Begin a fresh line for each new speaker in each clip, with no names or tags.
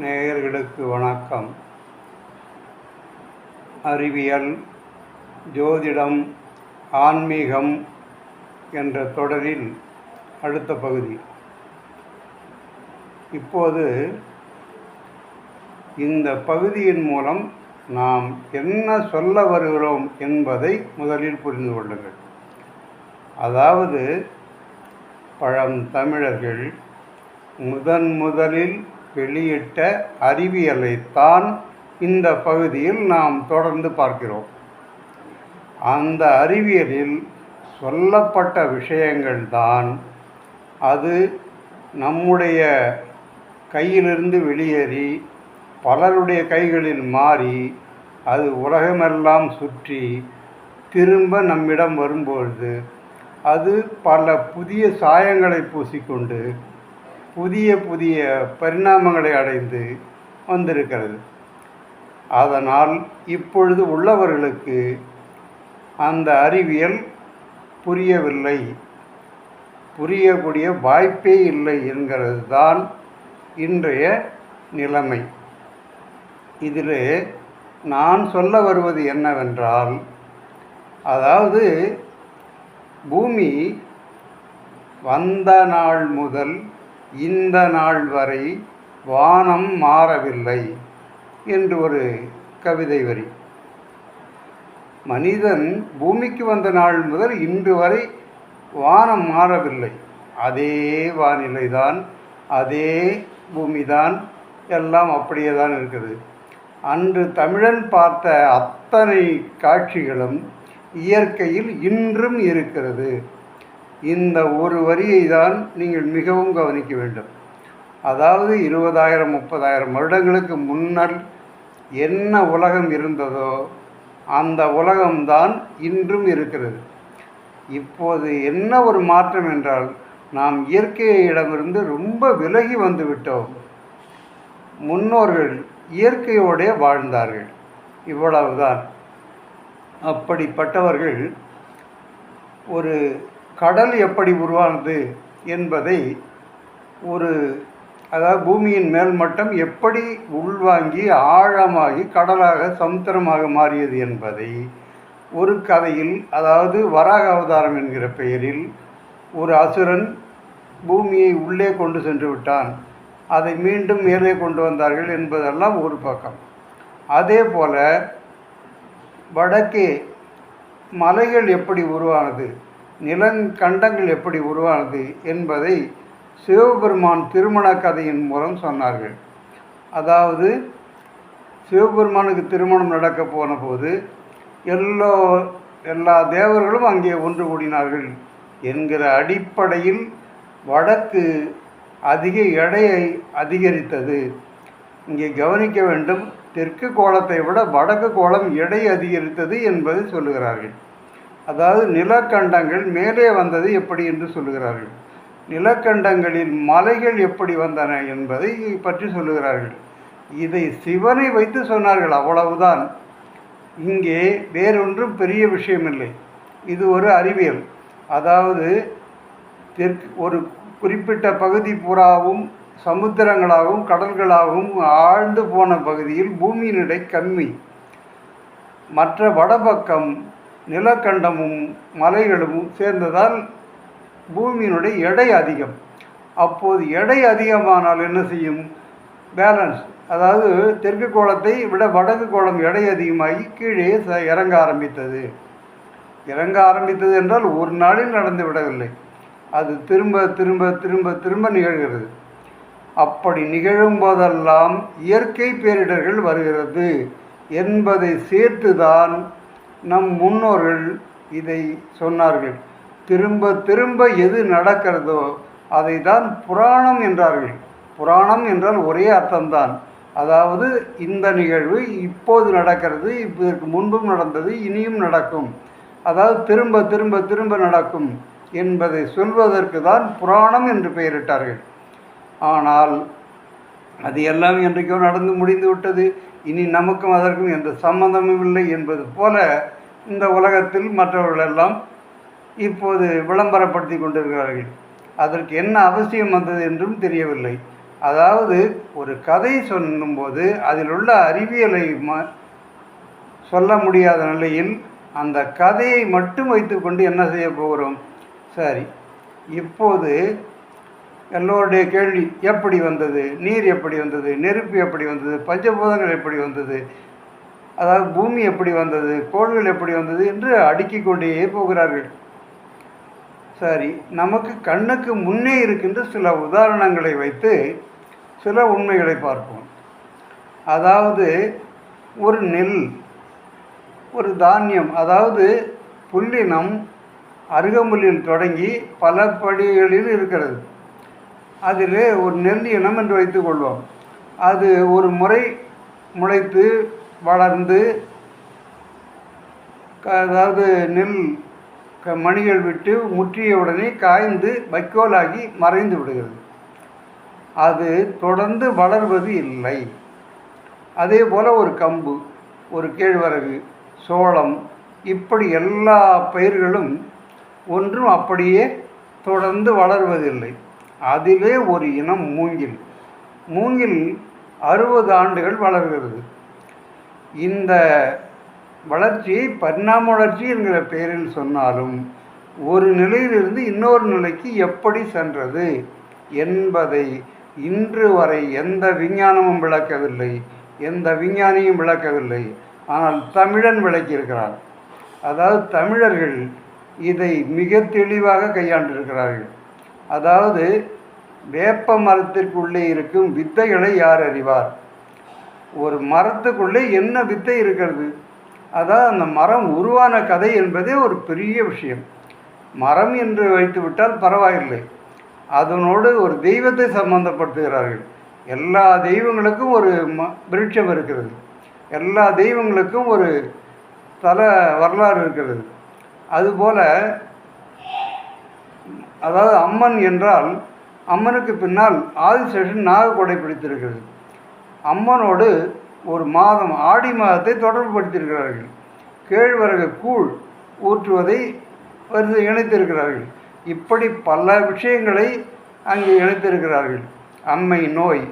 நேயர்களுக்கு வணக்கம். அறிவியல் ஜோதிடம் ஆன்மீகம் என்ற தொடரில் அடுத்த பகுதி. இப்போது இந்த பகுதியின் மூலம் நாம் என்ன சொல்ல வருகிறோம் என்பதை முதலில் புரிந்து கொள்ளுங்கள். அதாவது பழந்தமிழர்கள் முதன் முதலில் வெளியிட்ட அறிவியலைத்தான் இந்த பகுதியில் நாம் தொடர்ந்து பார்க்கிறோம். அந்த அறிவியலில் சொல்லப்பட்ட விஷயங்கள்தான் அது நம்முடைய கையிலிருந்து வெளியேறி பலருடைய கைகளில் மாறி அது உலகமெல்லாம் சுற்றி திரும்ப நம்மிடம் வரும்பொழுது அது பல புதிய சாயங்களை பூசிக்கொண்டு புதிய புதிய பரிணாமங்களை அடைந்து வந்திருக்கிறது. அதனால் இப்பொழுது உள்ளவர்களுக்கு அந்த அறிவியல் புரியவில்லை. புரியக்கூடிய வாய்ப்பே இல்லை என்கிறது தான் இன்றைய நிலைமை. இதில் நான் சொல்ல வருவது என்னவென்றால் அதாவது பூமி வந்த நாள் முதல் இந்த நாள் வரை வானம் மாறவில்லை என்று ஒரு கவிதை வரி. மனிதன் பூமிக்கு வந்த நாள் முதல் இன்று வரை வானம் மாறவில்லை. அதே வானிலை தான் அதே பூமி தான் எல்லாம் அப்படியே தான் இருக்குது. அன்று தமிழன் பார்த்த அத்தனை காட்சிகளும் இயற்கையில் இன்றும் இருக்கிறது. இந்த ஒரு வரியை தான் நீங்கள் மிகவும் கவனிக்க வேண்டும். அதாவது இருபதாயிரம் முப்பதாயிரம் வருடங்களுக்கு முன்னர் என்ன உலகம் இருந்ததோ அந்த உலகம்தான் இன்றும் இருக்கிறது. இப்போது என்ன ஒரு மாற்றம் என்றால் நாம் இயற்கையிடமிருந்து ரொம்ப விலகி வந்து விட்டோம். முன்னோர்கள் இயற்கையோடே வாழ்ந்தார்கள். இவ்வளவுதான். அப்படிப்பட்டவர்கள் ஒரு கடல் எப்படி உருவானது என்பதை ஒரு அதாவது பூமியின் மேல் மட்டம் எப்படி உள்வாங்கி ஆழமாகி கடலாக சமுத்திரமாக மாறியது என்பதை ஒரு கதையில் அதாவது வராக அவதாரம் என்கிற பெயரில் ஒரு அசுரன் பூமியை உள்ளே கொண்டு சென்று விட்டான். அதை மீண்டும் மேலே கொண்டு வந்தார்கள் என்பதெல்லாம் ஒரு பக்கம். அதே போல வடக்கே மலைகள் எப்படி உருவானது நிலங்கண்டங்கள் எப்படி உருவானது என்பதை சிவபெருமான் திருமண கதையின் மூலம் சொன்னார்கள். அதாவது சிவபெருமானுக்கு திருமணம் நடக்க போன போது எல்லோ எல்லா தேவர்களும் அங்கே ஒன்று கூடினார்கள் என்கிற அடிப்படையில் வடக்கு அதிக எடையை அதிகரித்தது. இங்கே கவனிக்க வேண்டும் தெற்கு கோலத்தை விட வடக்கு கோலம் எடை அதிகரித்தது என்பதை சொல்லுகிறார்கள். அதாவது நிலக்கண்டங்கள் மேலே வந்தது எப்படி என்று சொல்லுகிறார்கள். நிலக்கண்டங்களில் மலைகள் எப்படி வந்தன என்பதை பற்றி சொல்லுகிறார்கள். இதை சிவனை வைத்து சொன்னார்கள் அவ்வளவுதான். இங்கே வேறொன்றும் பெரிய விஷயமில்லை. இது ஒரு அறிவியல். அதாவது தெற்கு ஒரு குறிப்பிட்ட பகுதி பூராவும் சமுத்திரங்களாகவும் கடல்களாகவும் ஆழ்ந்து போன பகுதியில் பூமியின் எடை கம்மி. மற்ற வடபக்கம் நிலக்கண்டமும் மலைகளும் சேர்ந்ததால் பூமியினுடைய எடை அதிகம். அப்போது எடை அதிகமானால் என்ன செய்யும்? பேலன்ஸ் அதாவது தெற்கு கோளத்தை விட வடக்கு கோளம் எடை அதிகமாகி கீழே ச இறங்க ஆரம்பித்தது. இறங்க ஆரம்பித்தது என்றால் ஒரு நாளில் நடந்து விடவில்லை. அது திரும்ப திரும்ப திரும்ப திரும்ப நிகழ்கிறது. அப்படி நிகழும் போதெல்லாம் இயற்கை பேரிடர்கள் வருகிறது. என்பதை சேர்த்துதான் நம் முன்னோர்கள் இதை சொன்னார்கள். திரும்ப திரும்ப எது நடக்கிறதோ அதை தான் புராணம் என்றார்கள். புராணம் என்றால் ஒரே அர்த்தம்தான். அதாவது இந்த நிகழ்வு இப்போது நடக்கிறது இதற்கு முன்பும் நடந்தது இனியும் நடக்கும். அதாவது திரும்ப திரும்ப திரும்ப நடக்கும் என்பதை சொல்வதற்கு தான் புராணம் என்று பெயரிட்டார்கள். ஆனால் அது எல்லாம் என்றைக்கோ நடந்து முடிந்து விட்டது. இனி நமக்கும் அதற்கும் எந்த சம்பந்தமும் இல்லை என்பது போல இந்த உலகத்தில் மற்றவர்களெல்லாம் இப்போது விளம்பரப்படுத்தி கொண்டிருக்கிறார்கள். அதற்கு என்ன அவசியம் வந்தது என்றும் தெரியவில்லை. அதாவது ஒரு கதை சொல்லும்போது அதில் உள்ள அறிவியலை ம சொல்ல முடியாத நிலையில் அந்த கதையை மட்டும் வைத்துக்கொண்டு என்ன செய்ய போகிறோம்? சரி இப்போது எல்லோருடைய கேள்வி எப்படி வந்தது? நீர் எப்படி வந்தது? நெருப்பு எப்படி வந்தது? பஞ்சபூதங்கள் எப்படி வந்தது? அதாவது பூமி எப்படி வந்தது கோள்கள் எப்படி வந்தது என்று அடுக்கிக் கொண்டே போகிறார்கள். சரி நமக்கு கண்ணுக்கு முன்னே இருக்கின்ற சில உதாரணங்களை வைத்து சில உண்மைகளை பார்ப்போம். அதாவது ஒரு நெல் ஒரு தானியம் அதாவது புல்லினம் அருகம்புல்லில் தொடங்கி பல படிகளில் இருக்கிறது. அதில் ஒரு நெல் இனம் என்று வைத்துக்கொள்வோம் அது ஒரு முறை முளைத்து வளர்ந்து க- அதாவது நெல் க- மணிகள் விட்டு முற்றிய உடனே காய்ந்து வைக்கோலாகி மறைந்து விடுகிறது. அது தொடர்ந்து வளர்வது இல்லை. அதே போல் ஒரு கம்பு ஒரு கேழ்வரகு சோளம் இப்படி எல்லா பயிர்களும் ஒன்றும் அப்படியே தொடர்ந்து வளர்வதில்லை. அதிலே ஒரு இனம் மூங்கில். மூங்கில் அறுபது ஆண்டுகள் வளர்கிறது. இந்த வளர்ச்சியை பரிணாம வளர்ச்சி என்கிற பெயரில் சொன்னாலும் ஒரு நிலையிலிருந்து இன்னொரு நிலைக்கு எப்படி சென்றது என்பதை இன்று வரை எந்த விஞ்ஞானமும் விளக்கவில்லை எந்த விஞ்ஞானியும் விளக்கவில்லை. ஆனால் தமிழன் விளக்கியிருக்கிறார். அதாவது தமிழர்கள் இதை மிக தெளிவாக கையாண்டிருக்கிறார்கள். அதாவது வேப்ப மரத்திற்குள்ளே இருக்கும் வித்தைகளை யார் அறிவார்? ஒரு மரத்துக்குள்ளே என்ன வித்தை இருக்கிறது? அதாவது அந்த மரம் உருவான கதை என்பதே ஒரு பெரிய விஷயம். மரம் என்று வைத்துவிட்டால் பரவாயில்லை. அதனோடு ஒரு தெய்வத்தை சம்பந்தப்படுத்துகிறார்கள். எல்லா தெய்வங்களுக்கும் ஒரு ம விருட்சம் இருக்கிறது. எல்லா தெய்வங்களுக்கும் ஒரு தல வரலாறு இருக்கிறது. அதுபோல் அதாவது அம்மன் என்றால் அம்மனுக்கு பின்னால் ஆதிசேஷன் நாகக்கொடை பிடித்திருக்கிறது. அம்மனோடு ஒரு மாதம் ஆடி மாதத்தை தொடர்புபடுத்தியிருக்கிறார்கள். கேழ்வரகு கூழ் ஊற்றுவதை வரிசை இணைத்திருக்கிறார்கள். இப்படி பல விஷயங்களை அங்கே இணைத்திருக்கிறார்கள். அம்மை நோய்.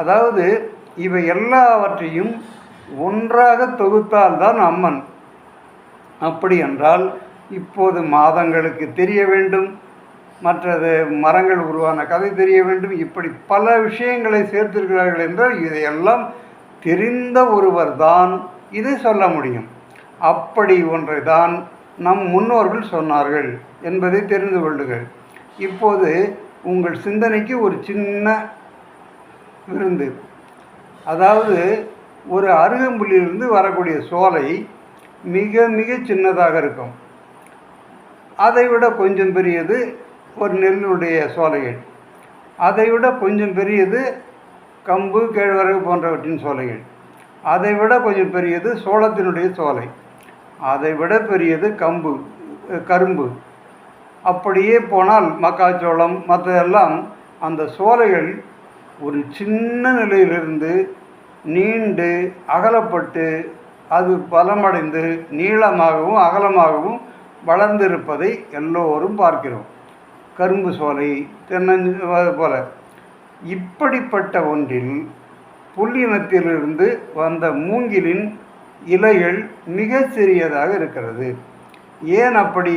அதாவது இவை எல்லாவற்றையும் ஒன்றாக தொகுத்தால்தான் அம்மன். அப்படி என்றால் இப்போது மாதங்களுக்கு தெரிய வேண்டும். மற்றது மரங்கள் உருவான கதை தெரிய வேண்டும். இப்படி பல விஷயங்களை சேர்த்திருக்கிறார்கள் என்றால் இதையெல்லாம் தெரிந்த ஒருவர் தான் இதை சொல்ல முடியும். அப்படி ஒன்றை தான் நம் முன்னோர்கள் சொன்னார்கள் என்பதை தெரிந்து கொள்ளுங்கள். இப்போது உங்கள் சிந்தனைக்கு ஒரு சின்ன விருந்து. அதாவது ஒரு அருகம்புல்லிலிருந்து வரக்கூடிய சோலை மிக மிக சின்னதாக இருக்கும். அதை விட கொஞ்சம் பெரியது ஒரு நெல்லுடைய சோலைகள். அதை விட கொஞ்சம் பெரியது கம்பு கேழ்வரகு போன்றவற்றின் சோலைகள். அதை விட கொஞ்சம் பெரியது சோளத்தினுடைய சோலை. அதை விட பெரியது கம்பு கரும்பு. அப்படியே போனால் மக்காச்சோளம் மற்றதெல்லாம் அந்த சோலைகள் ஒரு சின்ன நிலையிலிருந்து நீண்டு அகலப்பட்டு அது பலமடைந்து நீளமாகவும் அகலமாகவும் வளர்ந்திருப்பதை எல்லோரும் பார்க்கிறோம். கரும்பு சோலை தென்னஞ்சு அது போல. இப்படிப்பட்ட ஒன்றில் புல்லினத்திலிருந்து வந்த மூங்கிலின் இலைகள் மிக சிறியதாக இருக்கிறது. ஏன் அப்படி?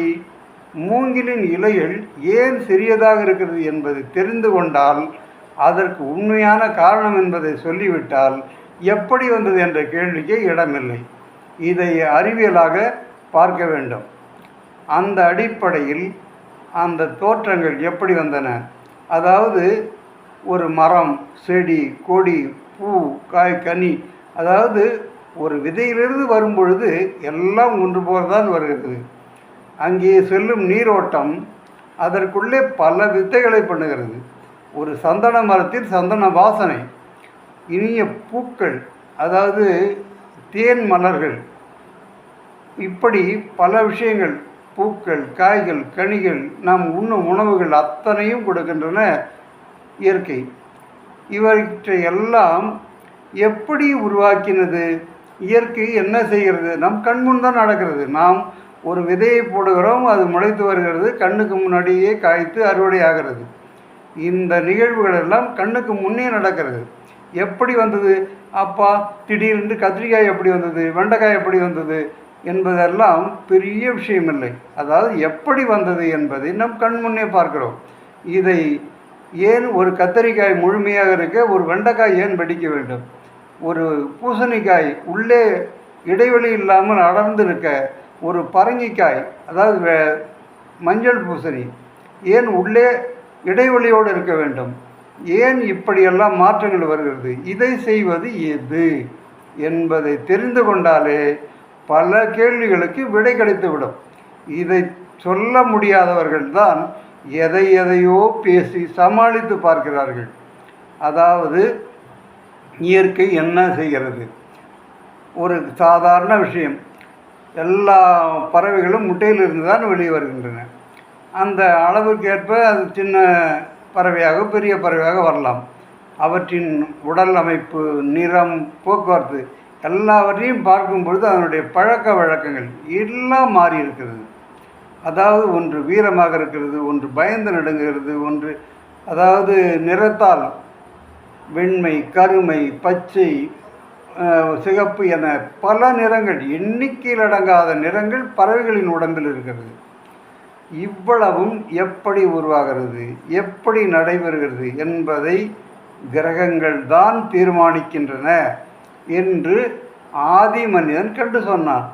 மூங்கிலின் இலைகள் ஏன் சிறியதாக இருக்கிறது என்பது தெரிந்து கொண்டால் அதற்கு உண்மையான காரணம் என்பதை சொல்லிவிட்டால் எப்படி வந்தது என்ற கேள்விக்கே இடமில்லை. இதை அறிவியலாக பார்க்க வேண்டும். அந்த அடிப்படையில் அந்த தோற்றங்கள் எப்படி வந்தன? அதாவது ஒரு மரம் செடி கொடி பூ காய் கனி அதாவது ஒரு விதையிலிருந்து வரும்பொழுது எல்லாம் ஒன்று போலதான் வருகிறது. அங்கே செல்லும் நீரோட்டம் அதற்குள்ளே பல வித்தைகளை பண்ணுகிறது. ஒரு சந்தன மரத்தில் சந்தன வாசனை இனிய பூக்கள் அதாவது தேன் மலர்கள் இப்படி பல விஷயங்கள் பூக்கள் காய்கள் கனிகள் நாம் உண்ணும் உணவுகள் அத்தனையும் கொடுக்கின்றன இயற்கை. இவற்றை எல்லாம் எப்படி உருவாக்கினது? இயற்கை என்ன செய்கிறது? நம் கண்முன் தான் நடக்கிறது. நாம் ஒரு விதையை போடுகிறோம் அது முளைத்து வருகிறது கண்ணுக்கு முன்னாடியே காய்த்து அறுவடை ஆகிறது. இந்த நிகழ்வுகள் எல்லாம் கண்ணுக்கு முன்னே நடக்கிறது. எப்படி வந்தது? அப்பா திடீரென்று கத்திரிக்காய் எப்படி வந்தது? வெண்டைக்காய் எப்படி வந்தது? என்பதெல்லாம் பெரிய விஷயமில்லை. அதாவது எப்படி வந்தது என்பதை நம் கண் முன்னே பார்க்கிறோம். இதை ஏன் ஒரு கத்தரிக்காய் முழுமையாக இருக்க ஒரு வெண்டைக்காய் ஏன் வெடிக்க வேண்டும்? ஒரு பூசணிக்காய் உள்ளே இடைவெளி இல்லாமல் அடர்ந்து இருக்க ஒரு பரங்கிக்காய் அதாவது வே- மஞ்சள் பூசணி ஏன் உள்ளே இடைவெளியோடு இருக்க வேண்டும்? ஏன் இப்படியெல்லாம் மாற்றங்கள் வருகிறது? இதை செய்வது எது என்பதை தெரிந்து கொண்டாலே பல கேள்விகளுக்கு விடை கிடைத்துவிடும். இதை சொல்ல முடியாதவர்கள் தான் எதை எதையோ பேசி சமாளித்து பார்க்கிறார்கள். அதாவது இயற்கை என்ன செய்கிறது? ஒரு சாதாரண விஷயம். எல்லா பறவைகளும் முட்டையிலிருந்து தான் வெளியே வருகின்றன. அந்த அளவுக்கேற்ப அது சின்ன பறவையாக பெரிய பறவையாக வரலாம். அவற்றின் உடல் அமைப்பு நிறம் போக்குவரத்து எல்லாவற்றையும் பார்க்கும் பொழுது அதனுடைய பழக்க வழக்கங்கள் எல்லாம் மாறி இருக்கிறது. அதாவது ஒன்று வீரமாக இருக்கிறது ஒன்று பயந்து நடுங்குகிறது ஒன்று அதாவது நிறத்தால் வெண்மை கருமை பச்சை சிகப்பு என பல நிறங்கள் எண்ணிக்கையில் அடங்காத நிறங்கள் பறவைகளின் உடம்பில் இருக்கிறது. இவ்வளவும் எப்படி உருவாகிறது எப்படி நடைபெறுகிறது என்பதை கிரகங்கள் தான் தீர்மானிக்கின்றன. என்று ஆதி மனிதன் கண்டு சொன்னான்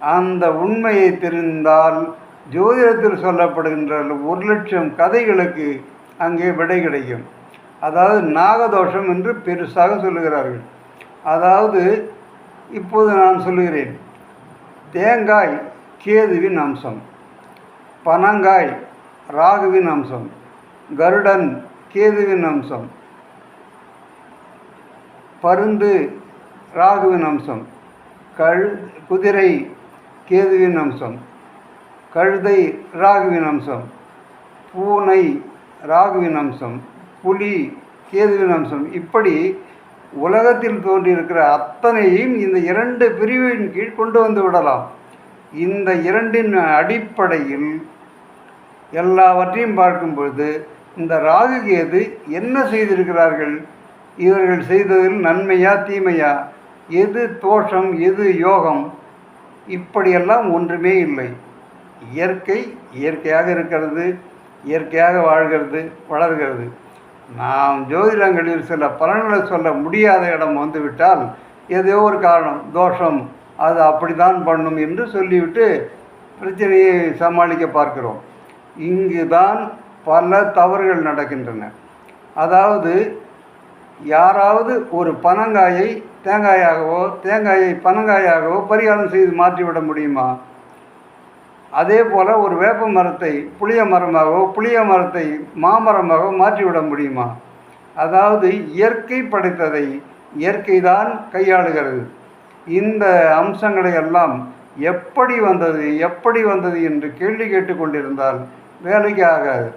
அந்த உண்மையை தெரிந்தால் ஜோதிடத்தில் சொல்லப்படுகின்ற ஒரு லட்சம் கதைகளுக்கு அங்கே விடை கிடைக்கும். அதாவது நாகதோஷம் என்று பெருசாக சொல்லுகிறார்கள். அதாவது இப்போது நான் சொல்லுகிறேன். தேங்காய் கேதுவின் அம்சம். பனங்காய் ராகுவின் அம்சம். கருடன் கேதுவின் அம்சம். பருந்து ராகுவின் அம்சம். கழு குதிரை கேதுவின் அம்சம். கழுதை ராகுவின் அம்சம். பூனை ராகுவின் அம்சம். புலி கேதுவின் அம்சம். இப்படி உலகத்தில் தோன்றியிருக்கிற அத்தனையும் இந்த இரண்டு பிரிவின் கீழ் கொண்டு வந்து விடலாம். இந்த இரண்டின் அடிப்படையில் எல்லாவற்றையும் பார்க்கும் பொழுது இந்த ராகு கேது என்ன செய்திருக்கிறார்கள்? இவர்கள் செய்ததில் நன்மையா தீமையா? எது தோஷம் எது யோகம் இப்படியெல்லாம் ஒன்றுமே இல்லை. இயற்கை இயற்கையாக இருக்கிறது இயற்கையாக வாழ்கிறது வளர்கிறது. நாம் ஜோதிடங்களில் சில பலன்களை சொல்ல முடியாத இடம் வந்துவிட்டால் ஏதோ ஒரு காரணம் தோஷம் அது அப்படிதான் பண்ணும் என்று சொல்லிவிட்டு பிரச்சனையை சமாளிக்க பார்க்கிறோம். இங்கு தான் பல தவறுகள் நடக்கின்றன. அதாவது யாராவது ஒரு பனங்காயை தேங்காயாகவோ தேங்காயை பனங்காயாகவோ பரிகாரம் செய்து மாற்றிவிட முடியுமா? அதே போல் ஒரு வேப்ப மரத்தை புளிய மரமாகவோ புளிய மரத்தை மாமரமாகவோ மாற்றிவிட முடியுமா? அதாவது இயற்கை படைத்ததை இயற்கை தான் கையாளுகிறது. இந்த அம்சங்களை எல்லாம் எப்படி வந்தது எப்படி வந்தது என்று கேள்வி கேட்டுக்கொண்டிருந்தால் வேலைக்கு ஆகாது.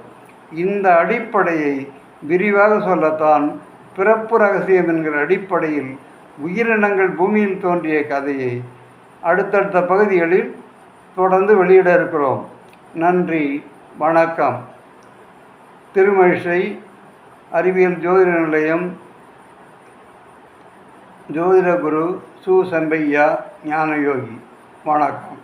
இந்த அடிப்படையை விரிவாக சொல்லத்தான் பிறப்பு ரகசியம் என்கிற அடிப்படையில் உயிரினங்கள் பூமியில் தோன்றிய கதையை அடுத்தடுத்த பகுதிகளில் தொடர்ந்து வெளியிட இருக்கிறோம். நன்றி வணக்கம். திருமழிசை அறிவியல் ஜோதிட நிலையம் ஜோதிட குரு சு. சம்பையா ஞானயோகி. வணக்கம்.